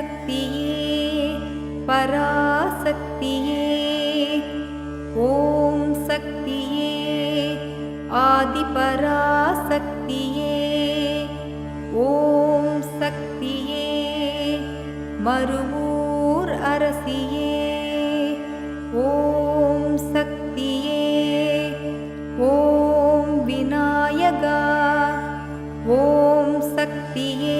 शक्तिये पराशक्तिये ॐ शक्तिये आदिपराशक्तिये ॐ शक्ति मरु ॐ शक्तिये ॐ विनायगा ॐ शक्तिये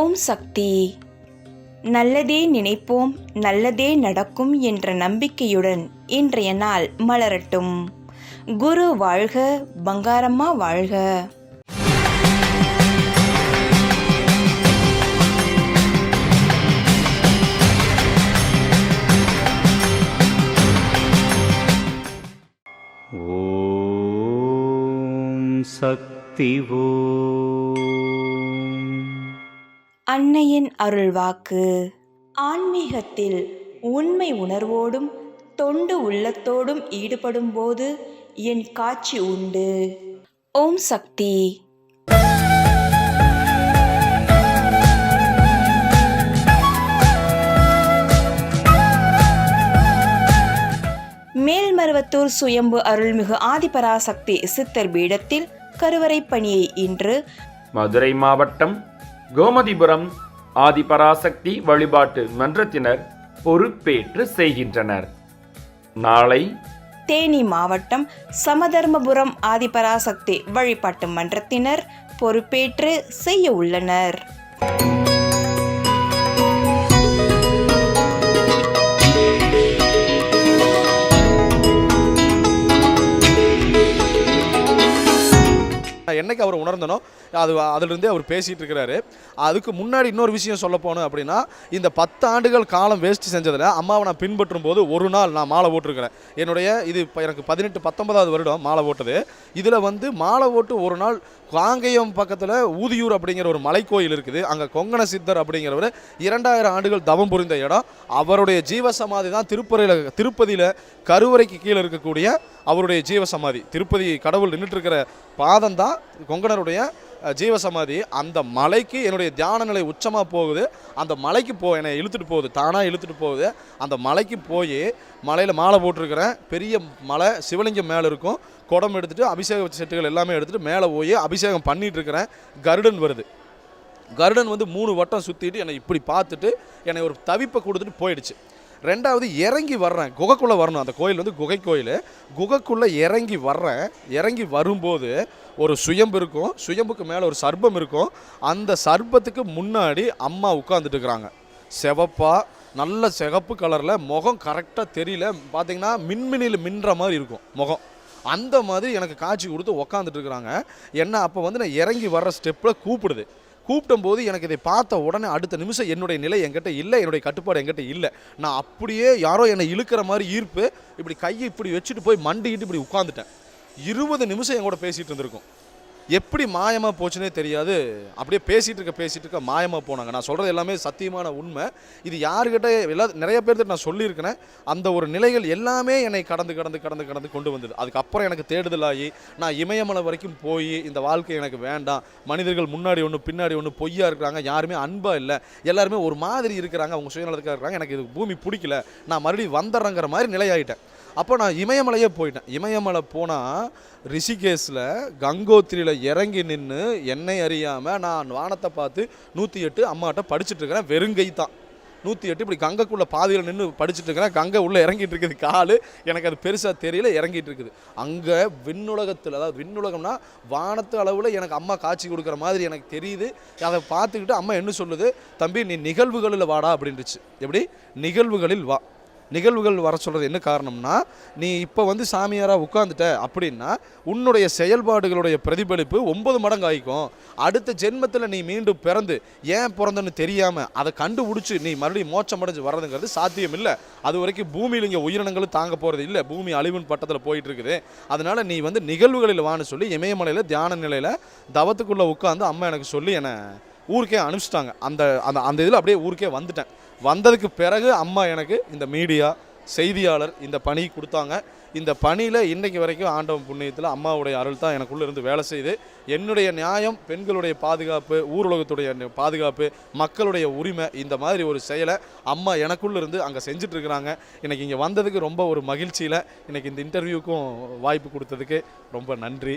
ஓம் சக்தி. நல்லதே நினைப்போம் நல்லதே நடக்கும் என்ற நம்பிக்கையுடன் இன்றைய நாள் மலரட்டும். குரு வாழ்க பங்காரம்மா வாழ்க. சக்தி ஓ அன்னையின் அருள்வாக்கு. ஆன்மீகத்தில் உண்மை உணர்வோடும் தொண்டு உள்ளத்தோடும் ஈடுபடும் போது என் காட்சி உண்டு. ஓம் சக்தி. மேல்மருவத்தூர் சுயம்பு அருள்மிகு ஆதிபராசக்தி சித்தர் பீடத்தில் கருவறை பணியை இன்று மதுரை மாவட்டம் கோமதிபுரம் ஆதிபராசக்தி வழிபாட்டு மன்றத்தினர் பொறுப்பேற்று செய்கின்றனர். நாளை தேனி மாவட்டம் சமதர்மபுரம் ஆதிபராசக்தி வழிபாட்டு மன்றத்தினர் பொறுப்பேற்று செய்ய உள்ளனர். என்னைக்கு அவர் உணர்ந்தனோ அது அதிலிருந்தே அவர் பேசிகிட்டு இருக்கிறாரு. அதுக்கு முன்னாடி இன்னொரு விஷயம் சொல்ல போனோம் அப்படின்னா இந்த பத்து ஆண்டுகள் காலம் வேஸ்ட் செஞ்சதில் அம்மாவை நான் பின்பற்றும் போது ஒரு நாள் நான் மாலை ஓட்டிருக்கிறேன். என்னுடைய இது இப்போ எனக்கு பதினெட்டு பத்தொன்பதாவது வருடம் மாலை ஓட்டது. இதில் வந்து மாலை ஓட்டு ஒரு நாள் காங்கேயம் பக்கத்தில் ஊதியூர் அப்படிங்கிற ஒரு மலைக்கோயில் இருக்குது. அங்கே கொங்கண சித்தர் அப்படிங்கிறவர் இரண்டாயிரம் ஆண்டுகள் தவம் புரிந்த இடம். அவருடைய ஜீவசமாதி தான் திருப்பதியில் திருப்பதியில் கருவறைக்கு கீழே இருக்கக்கூடிய அவருடைய ஜீவசமாதி. திருப்பதி கடவுள் நின்றுட்டு இருக்கிற பாதம் தான் கொங்கனருடைய ஜீவசமாதி. அந்த மலைக்கு என்னுடைய தியான நிலை உச்சமாக போகுது. அந்த மலைக்கு போ என்னை இழுத்துட்டு போகுது. தானாக இழுத்துட்டு போகுது. அந்த மலைக்கு போய் மலையில் மாலை போட்டிருக்கிறேன். பெரிய மலை சிவலிங்கம் மேலே இருக்கும். குடம் எடுத்துகிட்டு அபிஷேக செட்டுகள் எல்லாமே எடுத்துகிட்டு மேலே போய் அபிஷேகம் பண்ணிட்டு இருக்கிறேன் கருடன் வருது. கருடன் வந்து மூணு வட்டம் சுற்றிட்டு என்னை இப்படி பார்த்துட்டு என்னை ஒரு தவிப்பை கொடுத்துட்டு போயிடுச்சு. ரெண்டாவது இறங்கி வர்றேன். குகைக்குள்ளே வரணும். அந்த கோயில் வந்து குகை கோயில். குகைக்குள்ளே இறங்கி வர்றேன். இறங்கி வரும்போது ஒரு சுயம்பு இருக்கும். சுயம்புக்கு மேலே ஒரு சர்ப்பம் இருக்கும். அந்த சர்ப்பத்துக்கு முன்னாடி அம்மா உட்காந்துட்டு இருக்கிறாங்க. செவப்பா நல்ல சிகப்பு கலரில் முகம் கரெக்டாக தெரியல. பார்த்தீங்கன்னா மின்மினியில் மின்ற மாதிரி இருக்கும் முகம். அந்த மாதிரி எனக்கு காட்சி கொடுத்து உக்காந்துட்டு இருக்கிறாங்க. என்ன அப்போ வந்து நான் இறங்கி வர்ற ஸ்டெப்பில் கூப்பிடுது. கூப்பிடும் போது எனக்கு இதை பார்த்த உடனே அடுத்த நிமிஷம் என்னுடைய நிலை என்கிட்ட இல்லை என்னுடைய கட்டுப்பாடு என்கிட்ட இல்லை. நான் அப்படியே யாரோ என்னை இழுக்கிற மாதிரி ஈர்ப்பு இப்படி கையை இப்படி வச்சுட்டு போய் மண்டிக்கிட்டு இப்படி உட்காந்துட்டேன் இருபது நிமிஷம் என் கூட பேசிகிட்டு இருந்திருக்கும். எப்படி மாயமாக போச்சுனே தெரியாது. அப்படியே பேசிகிட்டு இருக்க பேசிகிட்டு இருக்க மாயமாக போனாங்க. நான் சொல்கிறது எல்லாமே சத்தியமான உண்மை. இது யாருக்கிட்ட எல்லா நிறைய பேர்த்து நான் சொல்லியிருக்கிறேன். அந்த ஒரு நிலைகள் எல்லாமே என்னை கடந்து கடந்து கடந்து கடந்து கொண்டு வந்தது. அதுக்கப்புறம் எனக்கு தேடுதலாகி நான் இமயமலை வரைக்கும் போய் இந்த வாழ்க்கை எனக்கு வேண்டாம். மனிதர்கள் முன்னாடி ஒன்று பின்னாடி ஒன்று பொய்யா இருக்கிறாங்க. யாருமே அன்பாக இல்லை. எல்லாருமே ஒரு மாதிரி இருக்கிறாங்க. அவங்க சுயநலத்துக்காக இருக்கிறாங்க. எனக்கு இது பூமி பிடிக்கல. நான் மறுபடியும் வந்துடுறேங்கிற மாதிரி நிலையாயிட்டேன். அப்போ நான் இமயமலையே போயிட்டேன். இமயமலை போனால் ரிஷிகேஷில் கங்கோத்திரியில் இறங்கி நின்று என்னை அறியாமல் நான் வானத்தை பார்த்து நூற்றி எட்டு அம்மாட்ட படிச்சுட்ருக்கிறேன் வெறுங்கை தான். நூற்றி எட்டு இப்படி கங்கைக்குள்ளே பாதியில் நின்று படிச்சுட்டு இருக்கிறேன். கங்கை உள்ளே இறங்கிட்டு இருக்குது. காலு எனக்கு அது பெருசாக தெரியல இறங்கிட்டு இருக்குது. அங்கே விண்ணுலகத்தில் அதாவது விண்ணுலகம்னா வானத்து அளவில் எனக்கு அம்மா காட்சி கொடுக்குற மாதிரி எனக்கு தெரியுது. அதை பார்த்துக்கிட்டு அம்மா என்ன சொல்லுது? தம்பி நீ நிகழ்வுகளில் வாடா அப்படின்ட்டுச்சு எப்படி? நிகழ்வுகளில் வா. நிகழ்வுகள் வர சொல்கிறது என்ன காரணம்னா நீ இப்போ வந்து சாமியாராக உட்காந்துட்ட அப்படின்னா உன்னுடைய செயல்பாடுகளுடைய பிரதிபலிப்பு ஒன்பது மடங்கு ஆகிக்கும் அடுத்த ஜென்மத்தில் நீ மீண்டும் பிறந்து ஏன் பிறந்தன்னு தெரியாமல் அதை கண்டுபிடிச்சி நீ மறுபடியும் மோச்சம் அடைஞ்சு வர்றதுங்கிறது சாத்தியம் இல்லை அது வரைக்கும் பூமியில் இங்கே உயிரினங்களும் தாங்க போகிறது இல்லை. பூமி அழிவின் பட்டத்தில் போயிட்டு இருக்குது அதனால் நீ வந்து நிகழ்வுகளில் வான்னு சொல்லி இமயமலையில் தியான நிலையில் தவத்துக்குள்ளே உட்காந்து அம்மா எனக்கு சொல்லி என்னை ஊருக்கே அனுப்பிச்சிட்டாங்க. அந்த அந்த அந்த இதில் அப்படியே ஊருக்கே வந்துட்டேன். வந்ததுக்கு பிறகு அம்மா எனக்கு இந்த மீடியா செய்தியாளர் இந்த பணி கொடுத்தாங்க. இந்த பணியில் இன்றைக்கு வரைக்கும் ஆண்டவன் புண்ணியத்தில் அம்மாவுடைய அருள் தான் எனக்குள்ளே இருந்து வேலை செய்து என்னுடைய நியாயம் பெண்களுடைய பாதுகாப்பு ஊரலகத்துடைய பாதுகாப்பு மக்களுடைய உரிமை இந்த மாதிரி ஒரு செயலை அம்மா எனக்குள்ளே இருந்து அங்கே செஞ்சுட்டு இருக்கிறாங்க இங்கே வந்ததுக்கு ரொம்ப ஒரு மகிழ்ச்சியில் இன்றைக்கி இந்த இன்டர்வியூக்கும் வாய்ப்பு கொடுத்ததுக்கு ரொம்ப நன்றி.